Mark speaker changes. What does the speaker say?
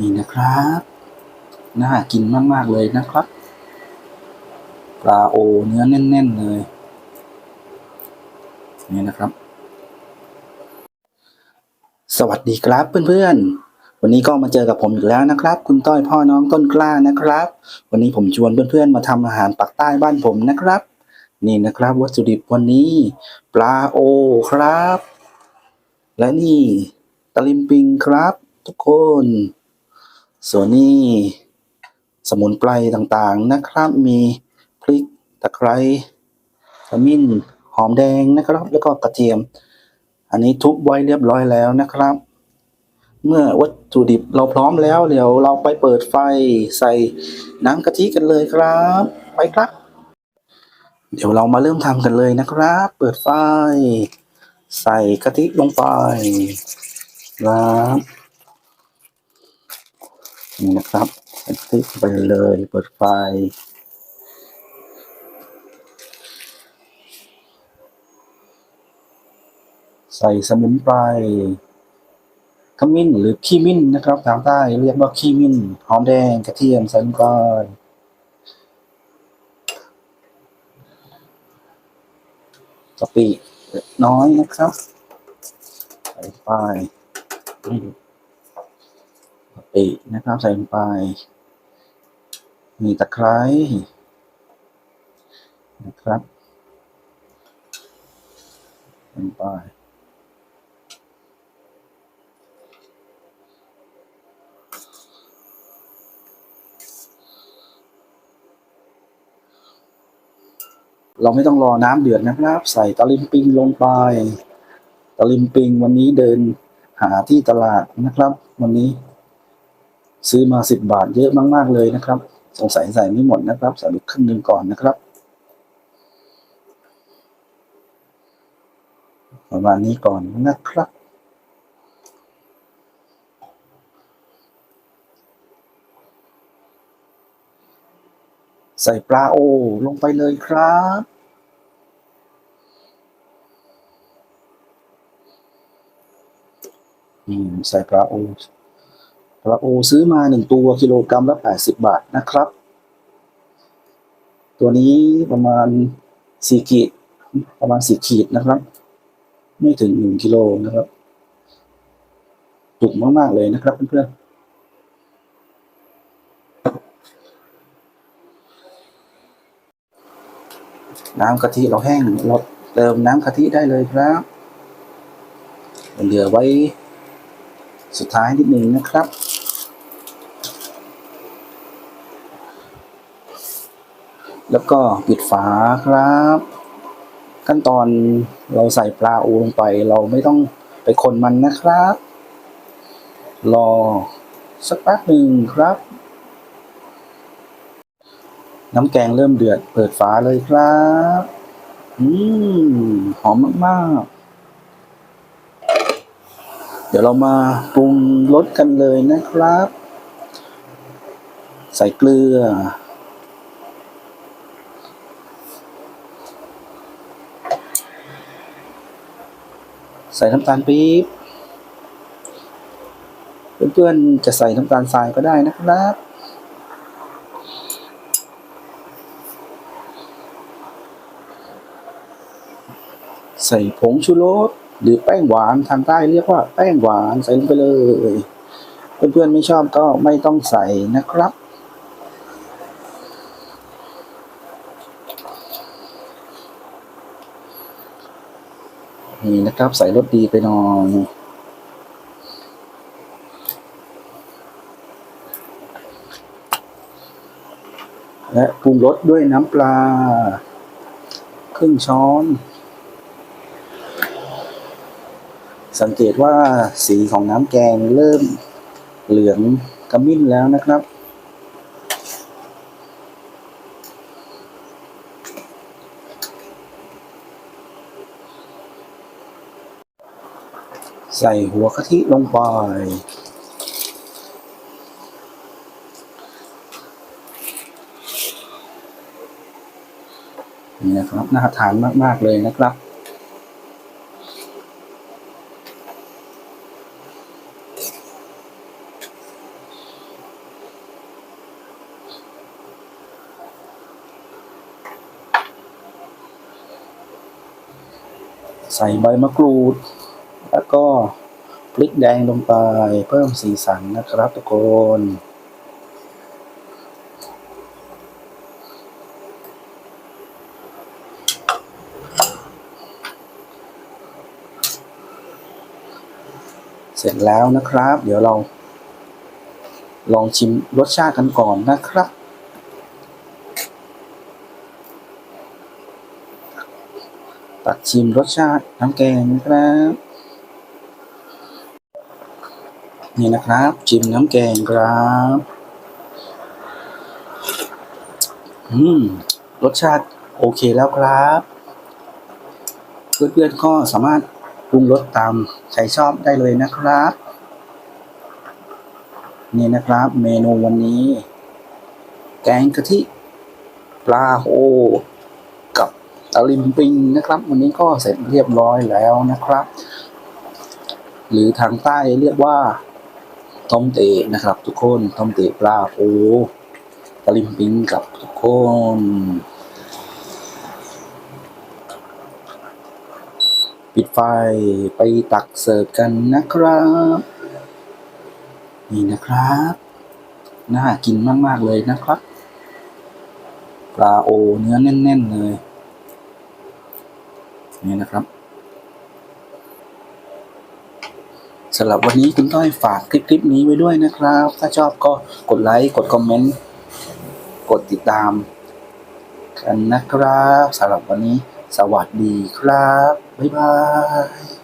Speaker 1: นี่นะครับ น่ากินมาก ๆ เลยนะครับ ปลาโอเนื้อแน่น ๆ เลย นี่นะครับ สวัสดีครับเพื่อน ๆวันนี้ก็มาเจอกับผมอีกแล้วนะครับ คุณต้อยพ่อน้องต้นกล้านะครับ วันนี้ผมชวนเพื่อนๆมาทำอาหารปักใต้บ้านผมนะครับ นี่นะครับ วัตถุดิบวันนี้ ปลาโอครับ และนี่ตะลิมปิงครับ ทุกคน ส่วนนี้สมุนไพรต่างๆนะครับ มีพริกตะไคร้ขมิ้นหอมแดงนะครับ แล้วก็กระเทียม อันนี้ทุบไว้เรียบร้อยแล้วนะครับ เมื่อวัตถุดิบเราพร้อมแล้ว เดี๋ยวเราไปเปิดไฟใส่น้ำกะทิกันเลยครับ ไปครับ เดี๋ยวเรามาเริ่มทำกันเลยนะครับ เปิดไฟ ใส่กะทิลงไปครับ นี่นะครับใส่กะทิลงไปเลยเปิดไฟใส่สมุนไพรขมิ้นหรือขี้มิ้นนะครับทางใต้เรียกว่าขี้มิ้นหอมแดงกระเทียมใส่ลงไปกะปิน้อยนะครับ ใส่ไป นี่กะปินะครับใส่ลงไป มีตะไคร้นะครับลงไปเราไม่ต้องรอน้ำเดือดนะครับ ใส่ตะลิมปิงลงไป ตะลิมปิงวันนี้เดินหาที่ตลาดนะครับ วันนี้ ซื้อมาสิบบาทเยอะมากๆเลยนะครับ สงสัยใส่ไม่หมดนะครับใส่ไปครึ่งหนึ่งก่อนนะครับ ประมาณนี้ก่อนนะครับใส่ปลาโอ ลงไปเลยครับ อืม ใส่ปลาโอ ปลาโอซื้อมาหนึ่งตัวกิโลกรัมละแปดสิบบาทนะครับ ตัวนี้ประมาณสี่ขีด ประมาณสี่ขีดนะครับ ไม่ถึงหนึ่งกิโลนะครับถูกมาก ๆ เลยนะครับเพื่อนๆน้ำกะทิเราแห้งเราเติมน้ำกะทิได้เลยครับเหลือไว้สุดท้ายนิดหนึ่งนะครับ แล้วก็ปิดฝาครับ ขั้นตอนเราใส่ปลาอูลงไป เราไม่ต้องไปคนมันนะครับ รอสักแป๊บหนึ่งครับ น้ำแกงเริ่มเดือดเปิดฝาเลยครับ อืมหอมมากๆ เดี๋ยวเรามาปรุงรสกันเลยนะครับ ใส่เกลือ ใส่น้ำตาลปี๊บเพื่อนๆจะใส่น้ำตาลทรายก็ได้นะครับใส่ผงชูรสหรือแป้งหวานทางใต้เรียกว่าแป้งหวานใส่ลงไปเลย เพื่อนๆไม่ชอบก็ไม่ต้องใส่นะครับ นี่นะครับ ใส่รสดีไปหน่อยและปรุงรสด้วยน้ำปลา ครึ่งช้อน สังเกตว่าสีของน้ำแกงเริ่มเหลืองกระมิ้นแล้วนะครับ ใส่หัวกะทิลงไป นี่นะครับน่าทานมาก ๆ เลยนะครับใส่ใบมะกรูด แล้วก็พริกแดงลงไปเพิ่มสีสันนะครับทุกคนเสร็จแล้วนะครับ เดี๋ยวเรา ลองชิมรสชาติกันก่อนนะครับ ตักชิมรสชาติน้ำแกงนะครับ นี่นะครับชิมน้ำแกงครับอืมรสชาติโอเคแล้วครับเพื่อนๆก็สามารถปรุงรสตามใจชอบได้เลยนะครับ นี่นะครับ เมนูวันนี้ แกงกะทิปลาโฮกับตะลิมปิงนะครับ วันนี้ก็เสร็จเรียบร้อยแล้วนะครับ หรือทางใต้เรียกว่า ต้มเตะนะครับ ทุกคนต้มเตะปลาโอตะลิมปิงกับทุกคนปิดไฟไปตักเสิร์ฟกันนะครับ นี่นะครับ น่ากินมาก ๆ เลยนะครับ ปลาโอเนื้อแน่น ๆ เลย นี่นะครับ สำหรับวันนี้คุณต้อยฝากคลิปคลิปนี้ไว้ด้วยนะครับ ถ้าชอบก็กดไลค์กดคอมเมนต์กดติดตาม กันนะครับสำหรับวันนี้ สวัสดีครับ บ๊ายบาย